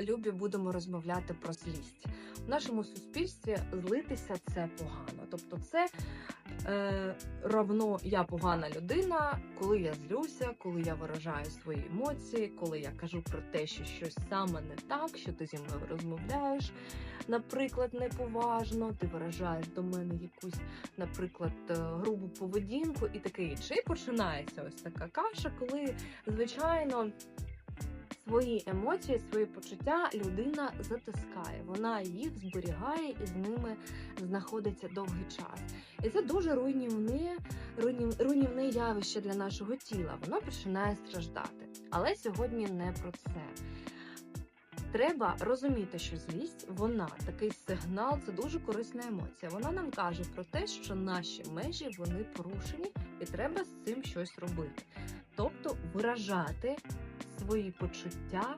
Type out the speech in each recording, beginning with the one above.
любі будемо розмовляти про злість. В нашому суспільстві злитися це погано. Тобто, це е, равно я погана людина, коли я злюся, коли я виражаю свої емоції, коли я кажу про те, що щось саме не так, що ти зі мною розмовляєш, наприклад, неповажно, ти виражаєш до мене якусь, наприклад, е, грубу поведінку і таке інше. І починається ось така каша, коли, звичайно. Свої емоції, свої почуття людина затискає, вона їх зберігає і з ними знаходиться довгий час. І це дуже руйнівне, руйнів, руйнівне явище для нашого тіла. Воно починає страждати. Але сьогодні не про це. Треба розуміти, що злість, вона такий сигнал, це дуже корисна емоція. Вона нам каже про те, що наші межі вони порушені, і треба з цим щось робити. Тобто виражати свої почуття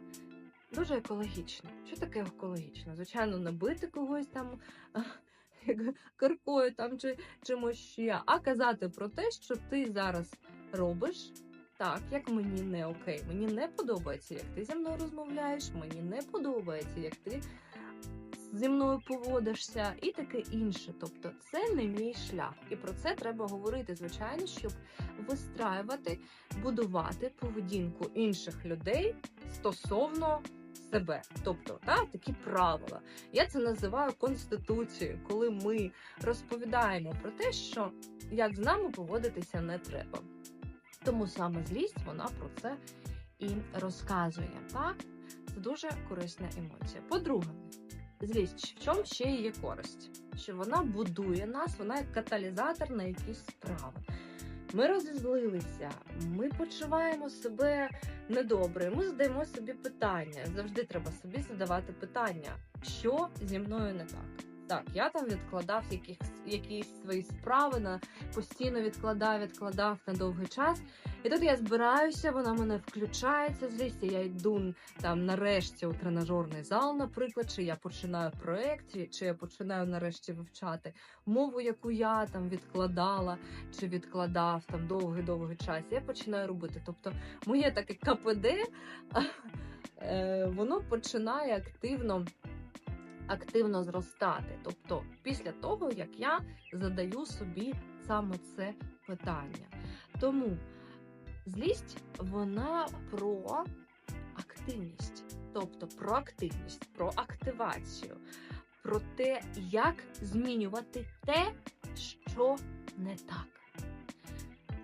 дуже екологічно. Що таке екологічно? Звичайно, набити когось там киркою там чи чимось ще, а казати про те, що ти зараз робиш. Так, як мені не окей, мені не подобається, як ти зі мною розмовляєш, мені не подобається, як ти зі мною поводишся, і таке інше. Тобто, це не мій шлях. І про це треба говорити, звичайно, щоб вистраювати, будувати поведінку інших людей стосовно себе. Тобто, та, такі правила. Я це називаю конституцією, коли ми розповідаємо про те, що як з нами поводитися не треба. Тому саме злість вона про це і розказує. Так? Це дуже корисна емоція. По-друге, злість в чому ще є користь? Що вона будує нас, вона як каталізатор на якісь справи. Ми розізлилися, ми почуваємо себе недобре. Ми задаємо собі питання. Завжди треба собі задавати питання, що зі мною не так. Так, я там відкладав якісь, якісь свої справи на постійно відкладав, відкладав на довгий час. І тут я збираюся, вона мене включається злість, і я йду там нарешті у тренажерний зал, наприклад, чи я починаю проєкт, чи я починаю нарешті вивчати мову, яку я там відкладала, чи відкладав там довгий-довгий час. Я починаю робити. Тобто, моє таке КПД, е, воно починає активно активно зростати. Тобто, після того, як я задаю собі саме це питання. Тому злість вона про активність, тобто про активність, про активацію, про те, як змінювати те, що не так.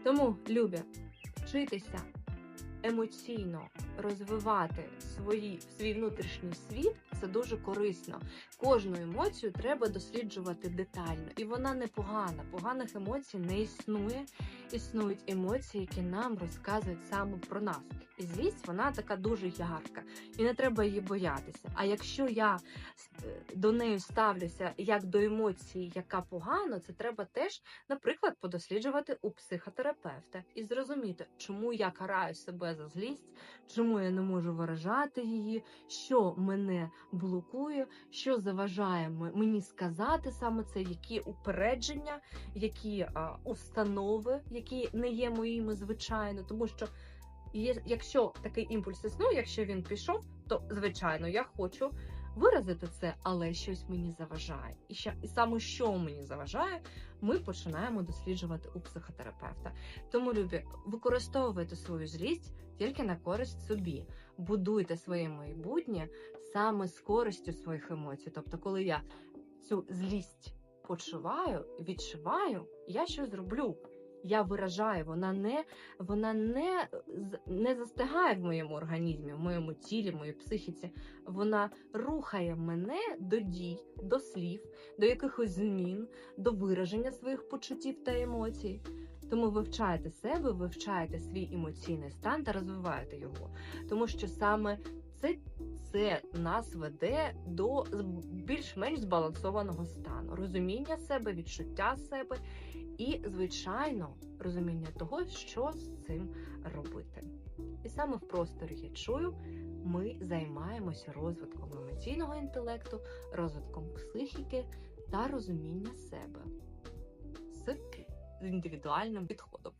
Тому, любі, вчитися емоційно розвивати свої, свій внутрішній світ це дуже корисно. Кожну емоцію треба досліджувати детально, і вона не погана. Поганих емоцій не існує. Існують емоції, які нам розказують саме про нас. І злість вона така дуже ярка, і не треба її боятися. А якщо я е, до неї ставлюся як до емоції, яка погана, це треба теж, наприклад, подосліджувати у психотерапевта і зрозуміти, чому я караю себе за злість, чому я не можу виражати її, що мене блокує, що заважає мені сказати саме це, які упередження, які а, установи, які не є моїми звичайно, тому що. Якщо такий імпульс існує, якщо він пішов, то звичайно я хочу виразити це, але щось мені заважає. І ще і саме що мені заважає, ми починаємо досліджувати у психотерапевта. Тому, любі, використовуйте свою злість тільки на користь собі, будуйте своє майбутнє саме з користю своїх емоцій. Тобто, коли я цю злість почуваю, відчуваю, я щось зроблю я виражаю, вона не вона не, не застигає в моєму організмі, в моєму тілі, в моїй психіці. Вона рухає мене до дій, до слів, до якихось змін, до вираження своїх почуттів та емоцій. Тому вивчайте себе, вивчайте свій емоційний стан та розвивайте його. Тому що саме це це нас веде до більш-менш збалансованого стану, розуміння себе, відчуття себе і, звичайно, розуміння того, що з цим робити. І саме в просторі я чую, ми займаємося розвитком емоційного інтелекту, розвитком психіки та розуміння себе з індивідуальним підходом.